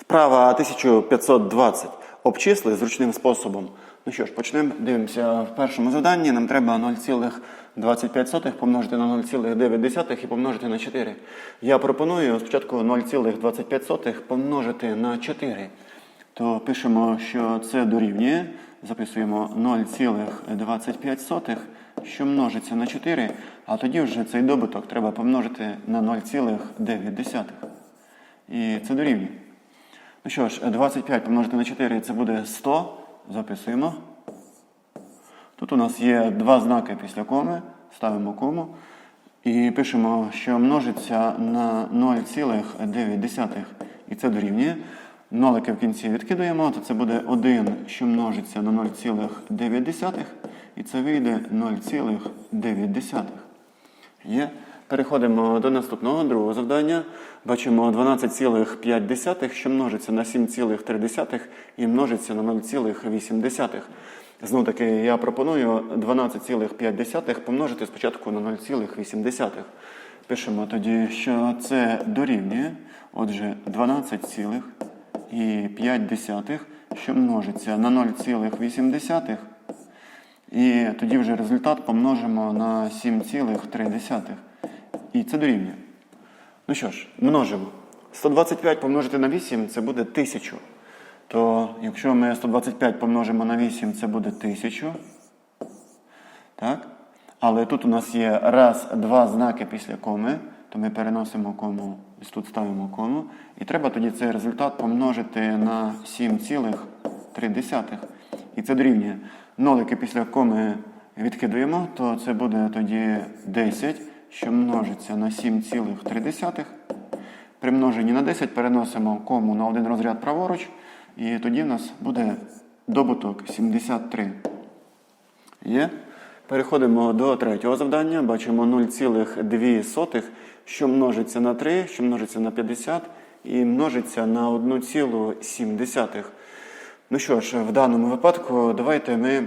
Вправа 1520. Обчисли зручним способом. Ну що ж, почнемо. Дивимося в першому завданні. Нам треба 0,25 помножити на 0,9 і помножити на 4. Я пропоную спочатку 0,25 помножити на 4. То пишемо, що це дорівнює. Записуємо 0,25, що множиться на 4, а тоді вже цей добуток треба помножити на 0,9. І це дорівнює. Ну що ж, 25 помножити на 4 це буде 100. Записуємо. Тут у нас є два знаки після коми. Ставимо кому. І пишемо, що множиться на 0,9. І це дорівнює. Нолики в кінці відкидаємо, то це буде 1, що множиться на 0,9. І це вийде 0,9. Є. Переходимо до наступного другого завдання. Бачимо 12,5, що множиться на 7,3 і множиться на 0,8. Знову таки, я пропоную 12,5 помножити спочатку на 0,8. Пишемо тоді, що це дорівнює. Отже, 12,5, що множиться на 0,8. І тоді вже результат помножимо на 7,3. І це дорівнює. Ну що ж, множимо. 125 помножити на 8 це буде 1000. То якщо ми 125 помножимо на 8, це буде 1000. Так? Але тут у нас є раз, два знаки після коми, то ми переносимо кому, ось тут ставимо кому. І треба тоді цей результат помножити на 7,3. І це дорівнює. Нолики після коми відкидуємо, то це буде тоді 10, що множиться на 7,3. При множенні на 10 переносимо кому на один розряд праворуч, і тоді в нас буде добуток 73. Є? Переходимо до третього завдання. Бачимо 0,2, що множиться на 3, що множиться на 50 і множиться на 1,7. Ну що ж, в даному випадку давайте ми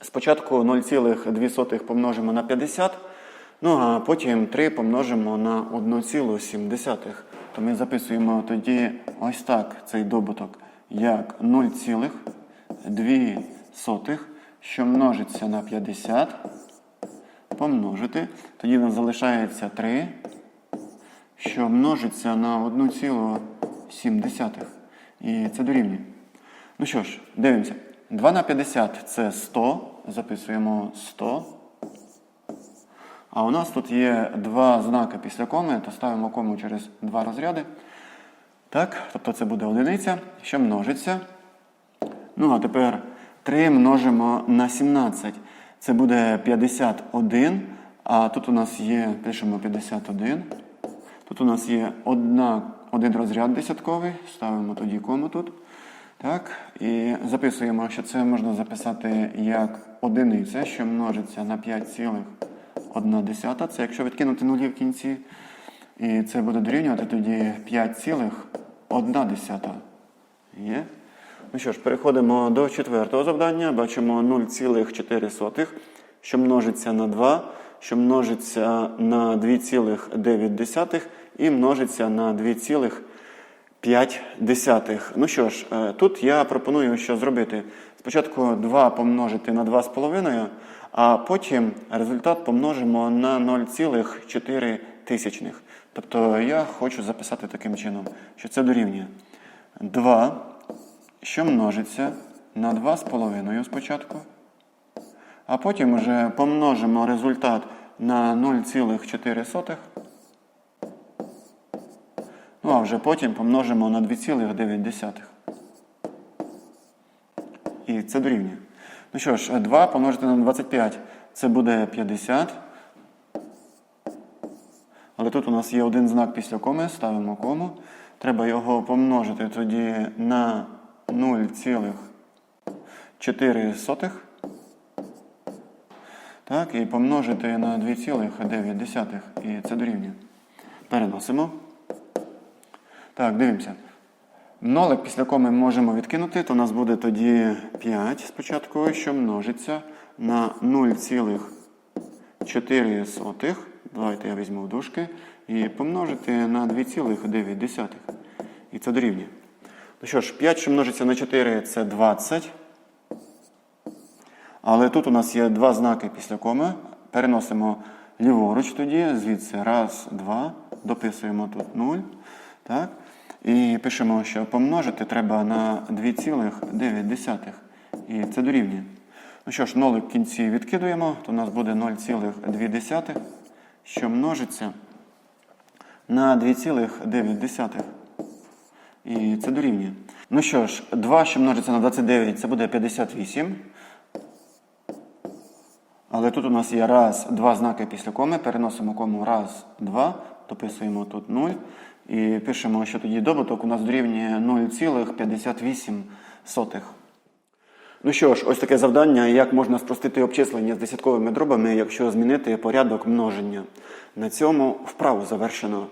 спочатку 0,2 помножимо на 50, ну а потім 3 помножимо на 1,7. То ми записуємо тоді ось так цей добуток, як 0,2, що множиться на 50, помножити. Тоді в нас залишається 3, що множиться на 1,7. І це дорівнює. Ну що ж, дивимося. 2 на 50 це 100. Записуємо 100. А у нас тут є два знаки після коми, то ставимо кому через два розряди. Так, тобто це буде одиниця, що множиться. Ну, а тепер 3 множимо на 17. Це буде 51. А тут у нас є, пишемо 51. Тут у нас є одна, один розряд десятковий. Ставимо тоді кому тут. Так, і записуємо, що це можна записати як одиниця, що множиться на 5,1. Це якщо відкинути нулі в кінці. І це буде дорівнювати тоді 5,1. Є? Ну що ж, переходимо до четвертого завдання. Бачимо 0,4, що множиться на 2, що множиться на 2,9 і множиться на 2,5. Ну що ж, е, тут я пропоную що зробити. Спочатку 2 помножити на 2,5, а потім результат помножимо на 0,4 тисячних. Тобто я хочу записати таким чином, що це дорівнює 2, що множиться на 2,5 спочатку. А потім вже помножимо результат на 0,4. Ну, а вже потім помножимо на 2,9. І це дорівнює. Ну що ж, 2 помножити на 25 це буде 50. Але тут у нас є один знак після коми, ставимо кому. Треба його помножити тоді на 0,4. Так, і помножити на 2,9. І це дорівнює. Переносимо. Так, дивимося. Нолик після коми можемо відкинути, то у нас буде тоді 5 спочатку, що множиться на 0,4. Давайте я візьму в дужки. І помножити на 2,9. І це дорівнює. Ну що ж, 5, що множиться на 4, це 20. Але тут у нас є два знаки після коми. Переносимо ліворуч тоді, звідси раз, два, дописуємо тут 0. Так? І пишемо, що помножити треба на 2,9. І це дорівнює. Ну що ж, нолик в кінці відкидуємо, то у нас буде 0,2, що множиться на 2,9. І це дорівнює. Ну що ж, 2, що множиться на 29, це буде 58. Але тут у нас є раз, два знаки після коми. Переносимо кому раз, два, дописуємо тут 0. І пишемо, що тоді добуток у нас дорівнює 0,58. Ну що ж, ось таке завдання, як можна спростити обчислення з десятковими дробами, якщо змінити порядок множення. На цьому вправу завершено.